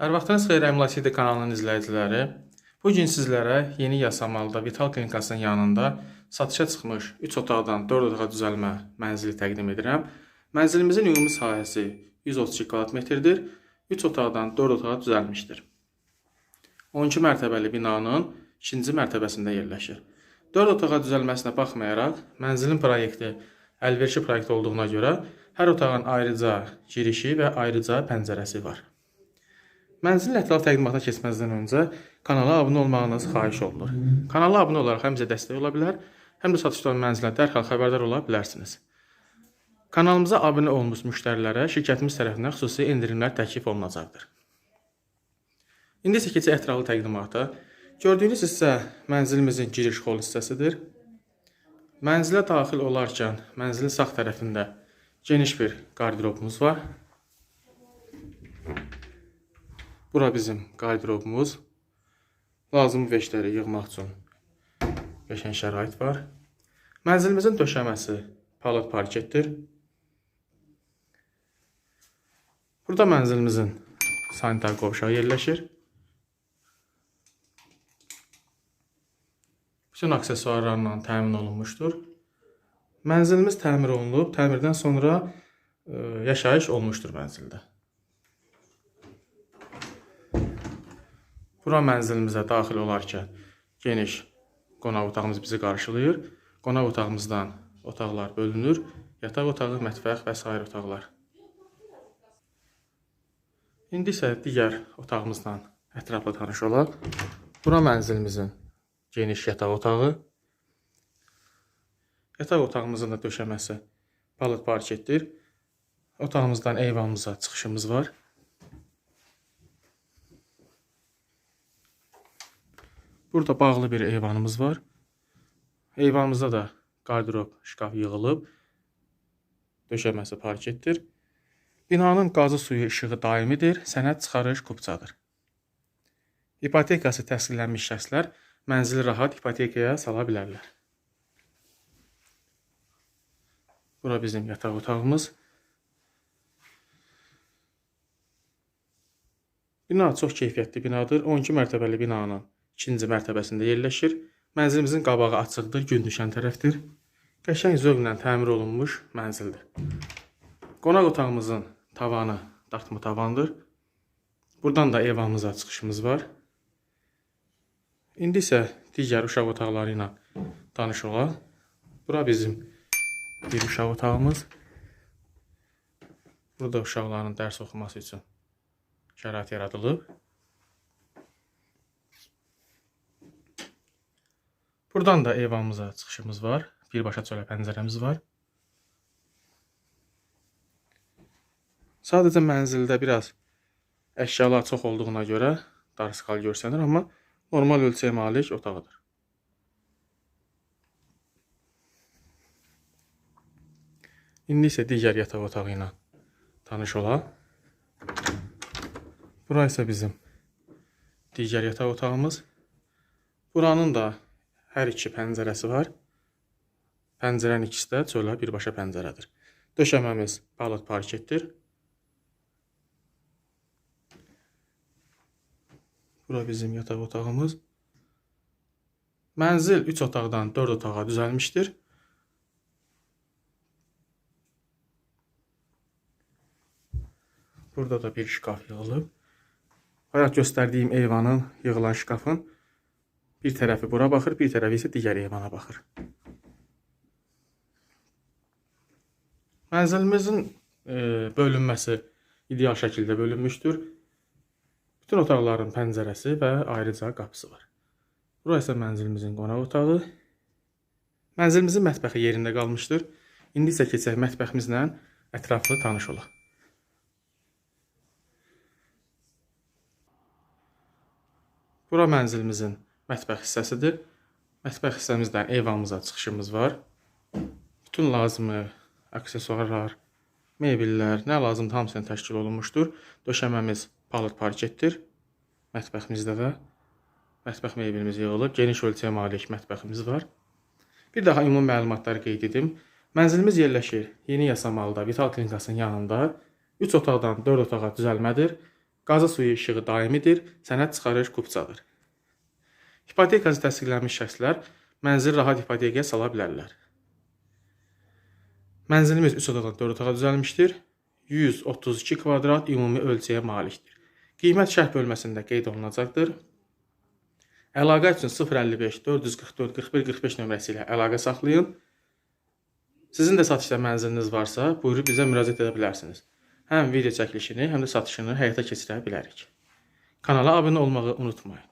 Hər vaxtınız xeyir Əmlak CD kanalının izləyiciləri. Bu gün sizlərə yeni Yasamalda Vital Klinikasının yanında satışa çıxmış 3 otaqdan 4 otağa düzəlmə mənzili təqdim edirəm. Mənzilimizin ümumi sahəsi 132 kvadrat metrdir. 3 otaqdan 4 otağa düzəlmişdir. 12 mərtəbəli binanın 2-ci mərtəbəsində yerləşir. 4 otağa düzəlməsinə baxmayaraq, mənzilin proyekti əlverişli proyekt olduğuna görə hər otağın ayrıca girişi və ayrıca pəncərəsi var. Mənzilin ətraf təqdimatına keçməzdən öncə kanala abunə olmağınız xahiş olunur. Kanala abunə olaraq həm bizə dəstək ola bilər, həm də satışdan mənzilə dərhal xəbərdar ola bilərsiniz. Kanalımıza abunə olmuş müştərilərə şirkətimiz tərəfindən xüsusi endirimlər təklif olunacaqdır. İndi isə keçək ətraflı təqdimata. Gördüyünüz hissə mənzilimizin giriş xol hissəsidir. Mənzilə daxil olarkən mənzilin sağ tərəfində geniş bir qarderobumuz var. Bura bizim qarderobumuz. Lazımi veşləri yığmaq üçün qəşəng şərait var. Mənzilimizin döşəməsi palıd parketdir. Burada mənzilimizin sanitar qovşağı yerləşir. Bütün aksesuarlarla təmin olunmuşdur. Mənzilimiz təmir olunub, təmirdən sonra e, yaşayış olmuşdur mənzildə. Bura mənzilimizə daxil olarkən geniş qonaq otağımız bizi qarşılayır. Qonaq otağımızdan otaqlar bölünür. Yataq otağı, mətbəx və sair otaqlar. İndi isə digər otağımızdan ətraflı tanış olaq. Bura mənzilimizin geniş yataq otağı. Yataq otağımızın da döşəməsi palıd parketdir. Otağımızdan eyvanımıza çıxışımız var. Burada bağlı bir eyvanımız var. Eyvanımızda da qarderob şkaf yığılıb. Döşəməsi parketdir. Binanın qazı suyu işığı daimidir, sənəd çıxarış kupçadır. İpotekası təsdiqlənmiş şəxslər mənzili rahat ipotekaya sala bilərlər. Bura bizim yataq otağımız. Bina çox keyfiyyətli binadır. 12 mərtəbəli binanın ikinci mərtəbəsində yerləşir. Mənzilimizin qabağı açıqdır, gün düşən tərəfdir. Qəşəng zövqlə təmir olunmuş mənzildir. Qonaq otağımızın tavanı dartma tavandır. Buradan da evamıza çıxışımız var. İndi isə digər uşaq otaqları ilə tanış olaq. Bura bizim bir uşaq otağımız. Burada uşaqların dərs oxuması üçün şərait yaradılıb. Buradan da evamıza çıxışımız var. Birbaşa çölə pəncərəmiz var. Sadəcə mənzildə biraz əşyalar çox olduğuna görə darıskal görsənir, amma normal ölçəyə malik otağıdır. İndi isə digər yataq otağı ilə tanış olaq. Bura isə bizim digər yataq otağımız. Buranın da hər iki pəncərəsi var. Pəncərənin ikisi də çölə birbaşa pəncərədir. Döşəməmiz palıd parketdir. Bura bizim yataq otağımız. Mənzil 3 otaqdan 4 otağa düzəlmişdir. Burada da bir şkaf yığılıb. Bayaq göstərdiyim eyvanın yığılan şkafın bir tərəfi bura baxır, bir tərəfi isə digər eyvana baxır. Mənzilimizin e, bölünməsi ideal şəkildə bölünmüşdür. Bütün otaqların pəncərəsi və ayrıca qapısı var. Bura isə mənzilimizin qonaq otağı. Mənzilimizin mətbəxi yerində qalmışdır. İndi isə keçək mətbəximizlə ətraflı tanış olaq. Bura mənzilimizin mətbəx hissəsidir. Mətbəx hissəmizdən eyvanımıza çıxışımız var. Bütün lazımi aksesuarlar, mebellər, nə lazımdır hamısını təşkil olunmuşdur. Döşəməmiz palıd parketdir. Mətbəximizdə də mətbəx mebelimiz yığılıb. Geniş ölçəyə malik mətbəximiz var. Bir daha ümumi məlumatları qeyd edim. Mənzilimiz yerləşir Yeni Yasamalda Vital Klinikasının yanında. 3 otaqdan 4 otağa düzəlmədir. Qazı suyu işığı daimidir, sənəd çıxarış kupçadır. Hipotekası təsdiqlənmiş şəxslər mənzili rahat hipotekaya sala bilərlər. Mənzilimiz 3 otaqdan 4 otağa düzəlmişdir. 132 kvadrat ümumi ölçüyə malikdir. Qiymət şərh bölməsində qeyd olunacaqdır. Əlaqə üçün 055 444 41 45 nömrəsi ilə əlaqə saxlayın. Sizin də satışda mənziliniz varsa, buyurub bizə müraciət edə bilərsiniz. Həm video çəkilişini, həm də satışını həyata keçirə bilərik. Kanala abunə olmağı unutmayın.